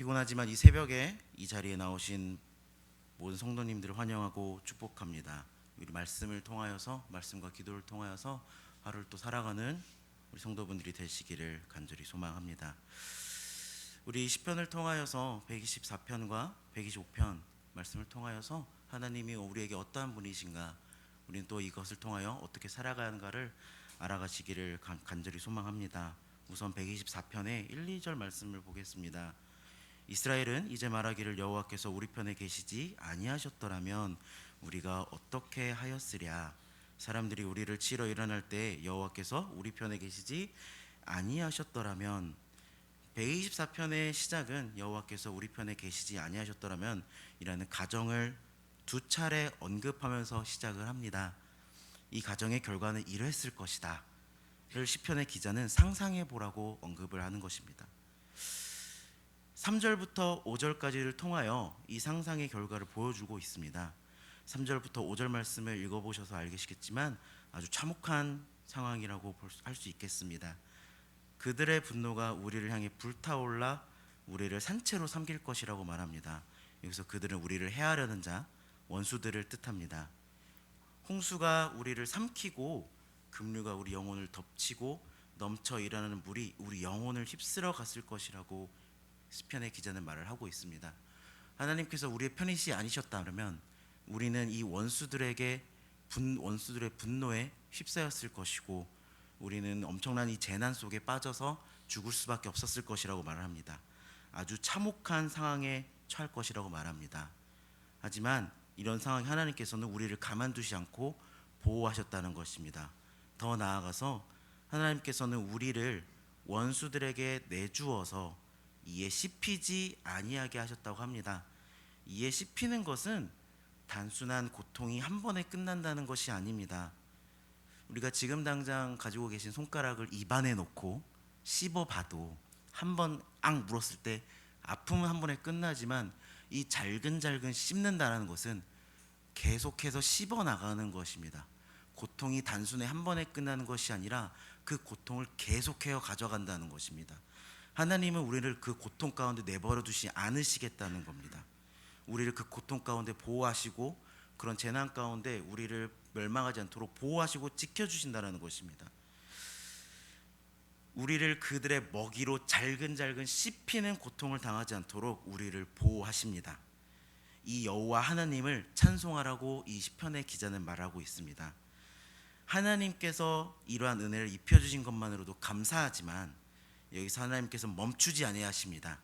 피곤하지만 이 새벽에 이 자리에 나오신 모든 성도님들을 환영하고 축복합니다. 우리 말씀을 통하여서 말씀과 기도를 통하여서 하루를 또 살아가는 우리 성도분들이 되시기를 간절히 소망합니다. 우리 시편을 통하여서 124편과 125편 말씀을 통하여서 하나님이 우리에게 어떠한 분이신가 우리는 또 이것을 통하여 어떻게 살아가야 하는가를 알아가시기를 간, 간절히 소망합니다. 우선 124편의 1, 2절 말씀을 보겠습니다. 이스라엘은 이제 말하기를 여호와께서 우리 편에 계시지 아니하셨더라면 우리가 어떻게 하였으랴 사람들이 우리를 치러 일어날 때 여호와께서 우리 편에 계시지 아니하셨더라면 124편의 시작은 여호와께서 우리 편에 계시지 아니하셨더라면 이라는 가정을 두 차례 언급하면서 시작을 합니다. 이 가정의 결과는 이랬을 것이다. 를 시편의 기자는 상상해 보라고 언급을 하는 것입니다. 3절부터 5절까지를 통하여 이 상상의 결과를 보여주고 있습니다. 3절부터 5절 말씀을 읽어보셔서 알겠겠지만 아주 참혹한 상황이라고 할 수 있겠습니다. 그들의 분노가 우리를 향해 불타올라 우리를 산채로 삼킬 것이라고 말합니다. 여기서 그들은 우리를 해하려는 자, 원수들을 뜻합니다. 홍수가 우리를 삼키고 급류가 우리 영혼을 덮치고 넘쳐 일어나는 물이 우리 영혼을 휩쓸어 갔을 것이라고 시편의 기자는 말을 하고 있습니다. 하나님께서 우리의 편이시 아니셨다면 우리는 이 원수들에게 분, 원수들의 분노에 휩싸였을 것이고 우리는 엄청난 이 재난 속에 빠져서 죽을 수밖에 없었을 것이라고 말을 합니다. 아주 참혹한 상황에 처할 것이라고 말합니다. 하지만 이런 상황 하나님께서는 우리를 가만두지 않고 보호하셨다는 것입니다. 더 나아가서 하나님께서는 우리를 원수들에게 내주어서 이에 씹히지 아니하게 하셨다고 합니다. 이에 씹히는 것은 단순한 고통이 한 번에 끝난다는 것이 아닙니다. 우리가 지금 당장 가지고 계신 손가락을 입안에 놓고 씹어봐도 한 번 앙 물었을 때 아픔은 한 번에 끝나지만 이 잘근잘근 씹는다는 것은 계속해서 씹어 나가는 것입니다. 고통이 단순히 한 번에 끝나는 것이 아니라 그 고통을 계속해서 가져간다는 것입니다. 하나님은 우리를 그 고통 가운데 내버려 두지 않으시겠다는 겁니다. 우리를 그 고통 가운데 보호하시고 그런 재난 가운데 우리를 멸망하지 않도록 보호하시고 지켜 주신다는 것입니다. 우리를 그들의 먹이로 잘근잘근 씹히는 고통을 당하지 않도록 우리를 보호하십니다. 이 여호와 하나님을 찬송하라고 이 시편의 기자는 말하고 있습니다. 하나님께서 이러한 은혜를 입혀 주신 것만으로도 감사하지만 여기서 하나님께서 멈추지 아니하십니다.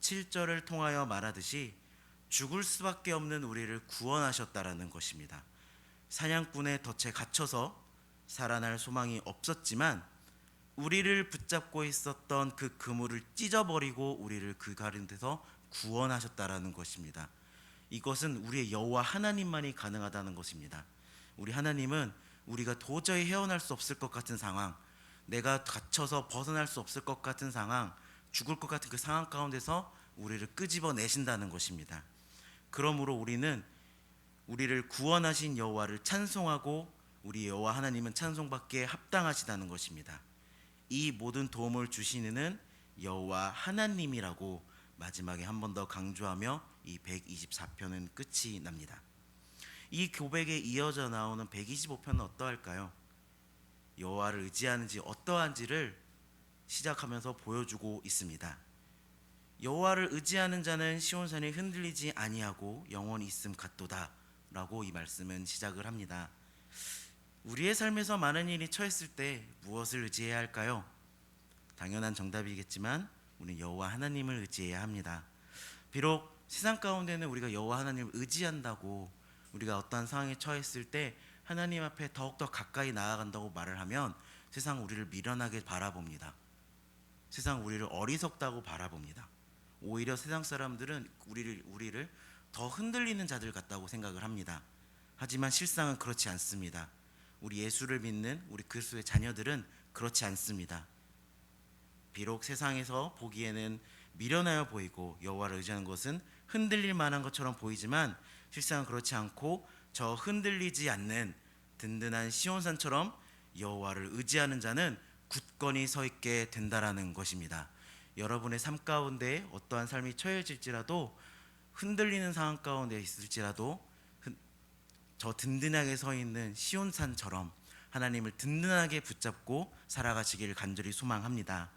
7절을 통하여 말하듯이 죽을 수밖에 없는 우리를 구원하셨다라는 것입니다. 사냥꾼의 덫에 갇혀서 살아날 소망이 없었지만 우리를 붙잡고 있었던 그 그물을 찢어버리고 우리를 그 가운데서 구원하셨다라는 것입니다. 이것은 우리의 여호와 하나님만이 가능하다는 것입니다. 우리 하나님은 우리가 도저히 헤어날 수 없을 것 같은 상황, 내가 갇혀서 벗어날 수 없을 것 같은 상황, 죽을 것 같은 그 상황 가운데서 우리를 끄집어 내신다는 것입니다. 그러므로 우리는 우리를 구원하신 여호와를 찬송하고 우리 여호와 하나님은 찬송받기에 합당하시다는 것입니다. 이 모든 도움을 주시는 여호와 하나님이라고 마지막에 한 번 더 강조하며 이 124편은 끝이 납니다. 이 고백에 이어져 나오는 125편은 어떠할까요? 여호와를 의지하는지 어떠한지를 시작하면서 보여주고 있습니다. 여호와를 의지하는 자는 시온산이 흔들리지 아니하고 영원히 있음 같도다라고 이 말씀은 시작을 합니다. 우리의 삶에서 많은 일이 처했을 때 무엇을 의지해야 할까요? 당연한 정답이겠지만 우리는 여호와 하나님을 의지해야 합니다. 비록 세상 가운데는 우리가 여호와 하나님을 의지한다고 우리가 어떠한 상황에 처했을 때 하나님 앞에 더욱더 가까이 나아간다고 말을 하면 세상 우리를 미련하게 바라봅니다. 세상 우리를 어리석다고 바라봅니다. 오히려 세상 사람들은 우리를 우리를 더 흔들리는 자들 같다고 생각을 합니다. 하지만 실상은 그렇지 않습니다. 우리 예수를 믿는 우리 그리스도의 자녀들은 그렇지 않습니다. 비록 세상에서 보기에는 미련하여 보이고 여호와를 의지하는 것은 흔들릴 만한 것처럼 보이지만 실상은 그렇지 않고 저 흔들리지 않는 든든한 시온산처럼 여호와를 의지하는 자는 굳건히 서 있게 된다라는 것입니다. 여러분의 삶 가운데 어떠한 삶이 처해질지라도 흔들리는 상황 가운데 있을지라도 흔- 저 든든하게 서 있는 시온산처럼 하나님을 든든하게 붙잡고 살아가시기를 간절히 소망합니다.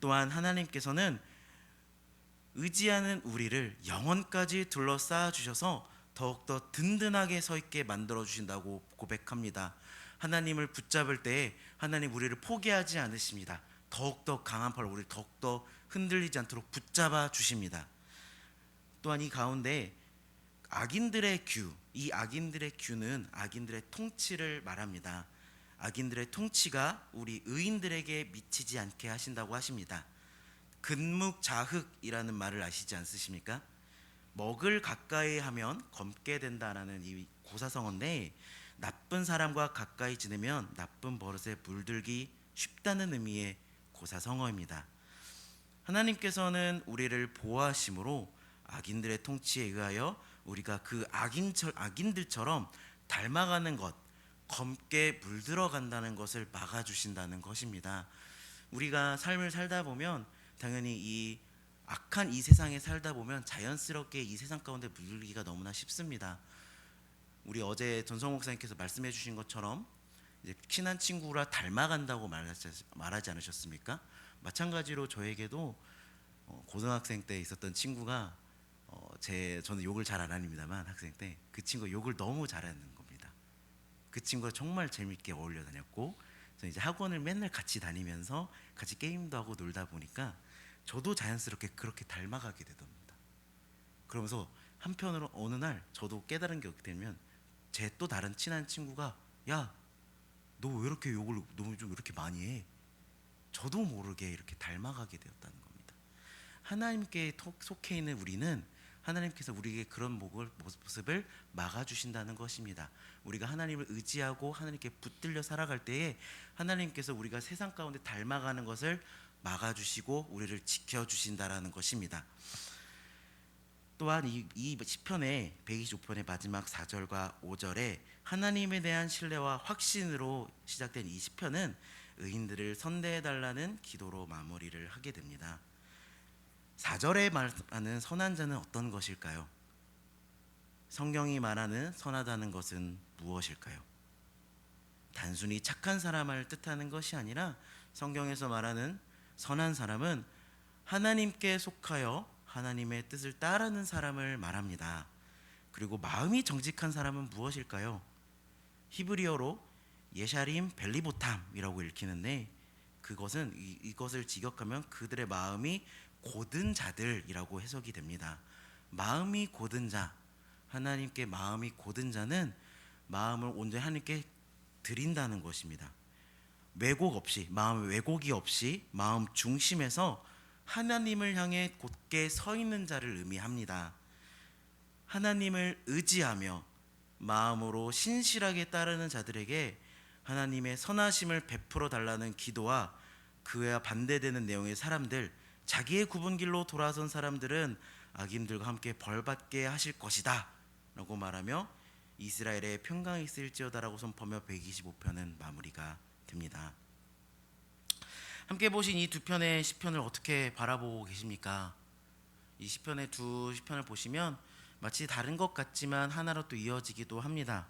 또한 하나님께서는 의지하는 우리를 영원까지 둘러싸아 주셔서 더욱더 든든하게 서 있게 만들어 주신다고 고백합니다. 하나님을 붙잡을 때에 하나님 우리를 포기하지 않으십니다. 더욱더 강한 팔로 우리를 더욱더 흔들리지 않도록 붙잡아 주십니다. 또한 이 가운데 악인들의 규, 이 악인들의 규는 악인들의 통치를 말합니다. 악인들의 통치가 우리 의인들에게 미치지 않게 하신다고 하십니다. 근묵 자흑이라는 말을 아시지 않으십니까? 먹을 가까이 하면 검게 된다라는 이 고사성어인데 나쁜 사람과 가까이 지내면 나쁜 버릇에 물들기 쉽다는 의미의 고사성어입니다. 하나님께서는 우리를 보호하심으로 악인들의 통치에 의하여 우리가 그 악인처, 악인들처럼 닮아가는 것, 검게 물들어 간다는 것을 막아주신다는 것입니다. 우리가 삶을 살다 보면 당연히 이 악한 이 세상에 살다 보면 자연스럽게 이 세상 가운데 물들기가 너무나 쉽습니다. 우리 어제 전성 목사님께서 말씀해 주신 것처럼 이제 친한 친구라 닮아간다고 말하지, 않으셨습니까? 마찬가지로 저에게도 어, 고등학생 때 있었던 친구가 어, 제 저는 욕을 잘 안 합니다만 학생 때 그 친구 욕을 너무 잘하는 겁니다. 그 친구가 정말 재밌게 어울려 다녔고 이제 학원을 맨날 같이 다니면서 같이 게임도 하고 놀다 보니까 저도 자연스럽게 그렇게 닮아가게 되답니다. 그러면서 한편으로 어느 날 저도 깨달은 게 어떻게 되면 제또 다른 친한 친구가 야 너 왜 이렇게 욕을 너무 좀 이렇게 많이 해? 저도 모르게 이렇게 닮아가게 되었다는 겁니다. 하나님께 톡- 속해 있는 우리는 하나님께서 우리에게 그런 모습을 막아주신다는 것입니다. 우리가 하나님을 의지하고 하나님께 붙들려 살아갈 때에 하나님께서 우리가 세상 가운데 닮아가는 것을 막아주시고 우리를 지켜주신다라는 것입니다. 또한 이, 이 시편의 125편의 마지막 4절과 5절에 하나님에 대한 신뢰와 확신으로 시작된 이 시편은 의인들을 선대해 달라는 기도로 마무리를 하게 됩니다. 4절에 말하는 선한 자는 어떤 것일까요? 성경이 말하는 선하다는 것은 무엇일까요? 단순히 착한 사람을 뜻하는 것이 아니라 성경에서 말하는 선한 사람은 하나님께 속하여 하나님의 뜻을 따르는 사람을 말합니다. 그리고 마음이 정직한 사람은 무엇일까요? 히브리어로 예샤림 벨리보탐이라고 읽히는데 그것은 이, 이것을 직역하면 그들의 마음이 고든 자들이라고 해석이 됩니다. 마음이 고든 자, 하나님께 마음이 고든 자는 마음을 온전히 하나님께 드린다는 것입니다. 왜곡 없이 마음 왜곡이 없이 마음 중심에서 하나님을 향해 곧게 서 있는 자를 의미합니다. 하나님을 의지하며 마음으로 신실하게 따르는 자들에게 하나님의 선하심을 베풀어 달라는 기도와 그와 반대되는 내용의 사람들, 자기의 굽은 길로 돌아선 사람들은 악인들과 함께 벌받게 하실 것이다라고 말하며 이스라엘의 평강이 있을지어다라고 선포하며 125편은 마무리가 됩니다. 함께 보신 이 두 편의 시편을 어떻게 바라보고 계십니까? 이 시편의 두 시편을 보시면 마치 다른 것 같지만 하나로 또 이어지기도 합니다.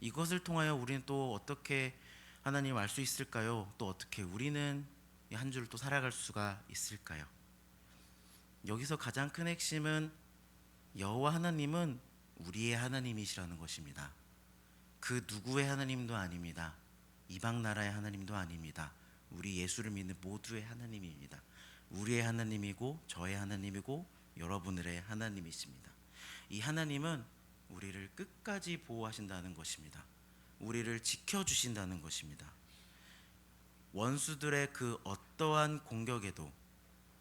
이것을 통하여 우리는 또 어떻게 하나님 알 수 있을까요? 또 어떻게 우리는 이한 주를 또 살아갈 수가 있을까요? 여기서 가장 큰 핵심은 여호와 하나님은 우리의 하나님이시라는 것입니다. 그 누구의 하나님도 아닙니다. 이방 나라의 하나님도 아닙니다. 우리 예수를 믿는 모두의 하나님입니다. 우리의 하나님이고 저의 하나님이고 여러분들의 하나님이십니다. 이 하나님은 우리를 끝까지 보호하신다는 것입니다. 우리를 지켜 주신다는 것입니다. 원수들의 그 어떠한 공격에도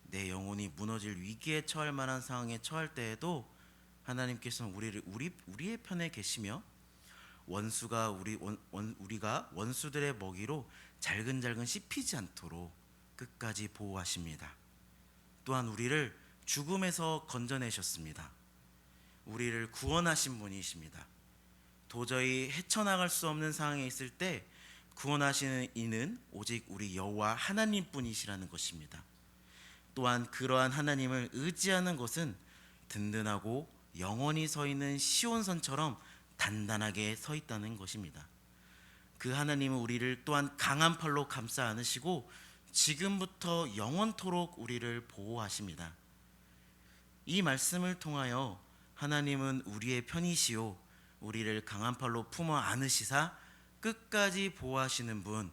내 영혼이 무너질 위기에 처할 만한 상황에 처할 때에도 하나님께서는 우리를 우리 우리의 편에 계시며 원수가 우리 원, 원, 우리가 원수들의 먹이로 잘근잘근 씹히지 않도록 끝까지 보호하십니다. 또한 우리를 죽음에서 건져내셨습니다. 우리를 구원하신 분이십니다. 도저히 헤쳐나갈 수 없는 상황에 있을 때 구원하시는 이는 오직 우리 여호와 하나님뿐이시라는 것입니다. 또한 그러한 하나님을 의지하는 것은 든든하고 영원히 서 있는 시온선처럼 단단하게 서 있다는 것입니다. 그 하나님은 우리를 또한 강한 팔로 감싸 안으시고 지금부터 영원토록 우리를 보호하십니다. 이 말씀을 통하여 하나님은 우리의 편이시요 우리를 강한 팔로 품어 안으시사 끝까지 보호하시는 분,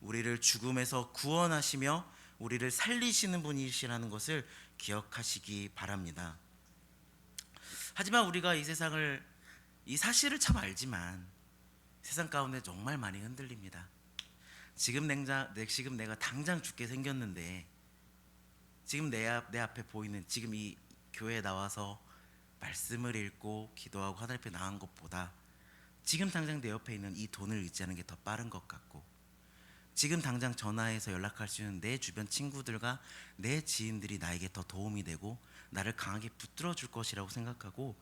우리를 죽음에서 구원하시며 우리를 살리시는 분이시라는 것을 기억하시기 바랍니다. 하지만 우리가 이 세상을 이 사실을 참 알지만 세상 가운데 정말 많이 흔들립니다. 지금 냉자, 내 지금 내가 당장 죽게 생겼는데 지금 내, 앞, 내 앞에 보이는 지금 이 교회에 나와서 말씀을 읽고 기도하고 하나님 앞에 나간 것보다 지금 당장 내 옆에 있는 이 돈을 의지하는 게 더 빠른 것 같고 지금 당장 전화해서 연락할 수 있는 내 주변 친구들과 내 지인들이 나에게 더 도움이 되고 나를 강하게 붙들어 줄 것이라고 생각하고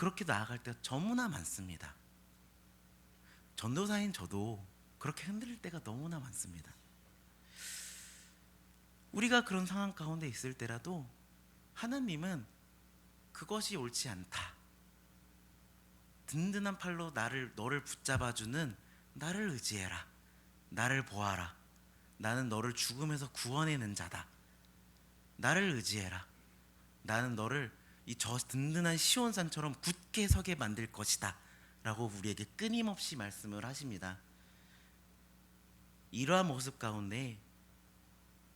그렇게 나아갈 때가 너무나 많습니다. 전도사인 저도 그렇게 흔들릴 때가 너무나 많습니다. 우리가 그런 상황 가운데 있을 때라도 하나님은 그것이 옳지 않다. 든든한 팔로 나를 너를 붙잡아 주는 나를 의지해라. 나를 보아라. 나는 너를 죽음에서 구원해낸 자다. 나를 의지해라. 나는 너를 이 저 든든한 시온산처럼 굳게 서게 만들 것이다. 라고 우리에게 끊임없이 말씀을 하십니다. 이러한 모습 가운데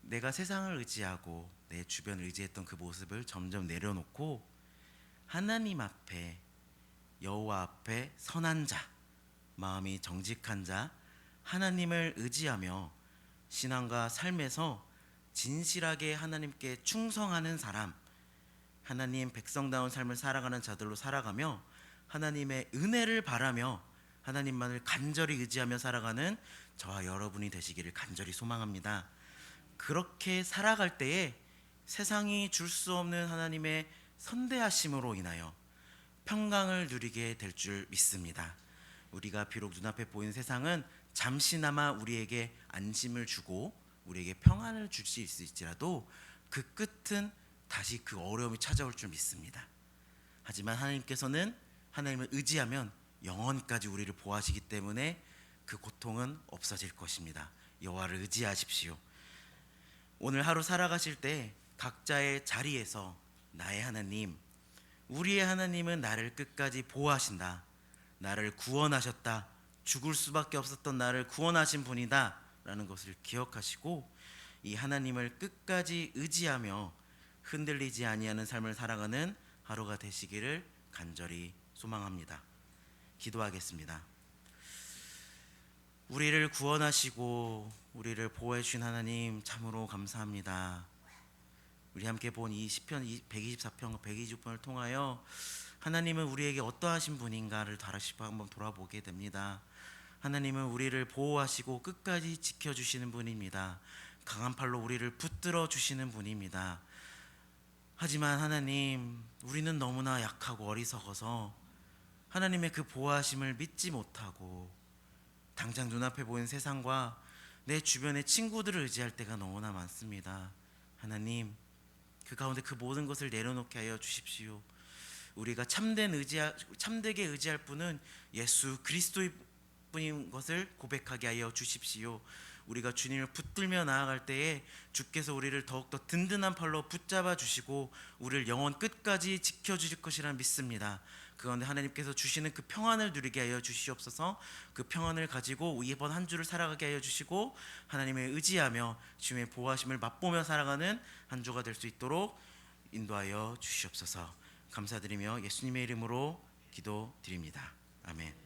내가 세상을 의지하고 내 주변을 의지했던 그 모습을 점점 내려놓고 하나님 앞에 여호와 앞에 선한 자, 마음이 정직한 자, 하나님을 의지하며 신앙과 삶에서 진실하게 하나님께 충성하는 사람, 하나님 백성다운 삶을 살아가는 자들로 살아가며 하나님의 은혜를 바라며 하나님만을 간절히 의지하며 살아가는 저와 여러분이 되시기를 간절히 소망합니다. 그렇게 살아갈 때에 세상이 줄 수 없는 하나님의 선대하심으로 인하여 평강을 누리게 될 줄 믿습니다. 우리가 비록 눈앞에 보이는 세상은 잠시나마 우리에게 안심을 주고 우리에게 평안을 줄 수 있을지라도 그 끝은 다시 그 어려움이 찾아올 줄 믿습니다. 하지만 하나님께서는 하나님을 의지하면 영원까지 우리를 보호하시기 때문에 그 고통은 없어질 것입니다. 여호와를 의지하십시오. 오늘 하루 살아가실 때 각자의 자리에서 나의 하나님, 우리의 하나님은 나를 끝까지 보호하신다. 나를 구원하셨다. 죽을 수밖에 없었던 나를 구원하신 분이다. 라는 것을 기억하시고 이 하나님을 끝까지 의지하며 흔들리지 아니하는 삶을 살아가는 하루가 되시기를 간절히 소망합니다. 기도하겠습니다. 우리를 구원하시고 우리를 보호해 주신 하나님 참으로 감사합니다. 우리 함께 본 이 시편 124편 129편을 통하여 하나님은 우리에게 어떠하신 분인가를 다시 한번 돌아보게 됩니다. 하나님은 우리를 보호하시고 끝까지 지켜 주시는 분입니다. 강한 팔로 우리를 붙들어 주시는 분입니다. 하지만 하나님, 우리는 너무나 약하고 어리석어서 하나님의 그 보호하심을 믿지 못하고 당장 눈앞에 보이는 세상과 내 주변의 친구들을 의지할 때가 너무나 많습니다. 하나님, 그 가운데 그 모든 것을 내려놓게 하여 주십시오. 우리가 참된 의지 참되게 의지할 분은 예수 그리스도의 분인 것을 고백하게 하여 주십시오. 우리가 주님을 붙들며 나아갈 때에 주께서 우리를 더욱더 든든한 팔로 붙잡아 주시고 우리를 영원 끝까지 지켜 주실 것이라 믿습니다. 그 가운데 하나님께서 주시는 그 평안을 누리게 하여 주시옵소서. 그 평안을 가지고 이번 한 주를 살아가게 하여 주시고 하나님의 의지하며 주님의 보호하심을 맛보며 살아가는 한 주가 될 수 있도록 인도하여 주시옵소서. 감사드리며 예수님의 이름으로 기도드립니다. 아멘.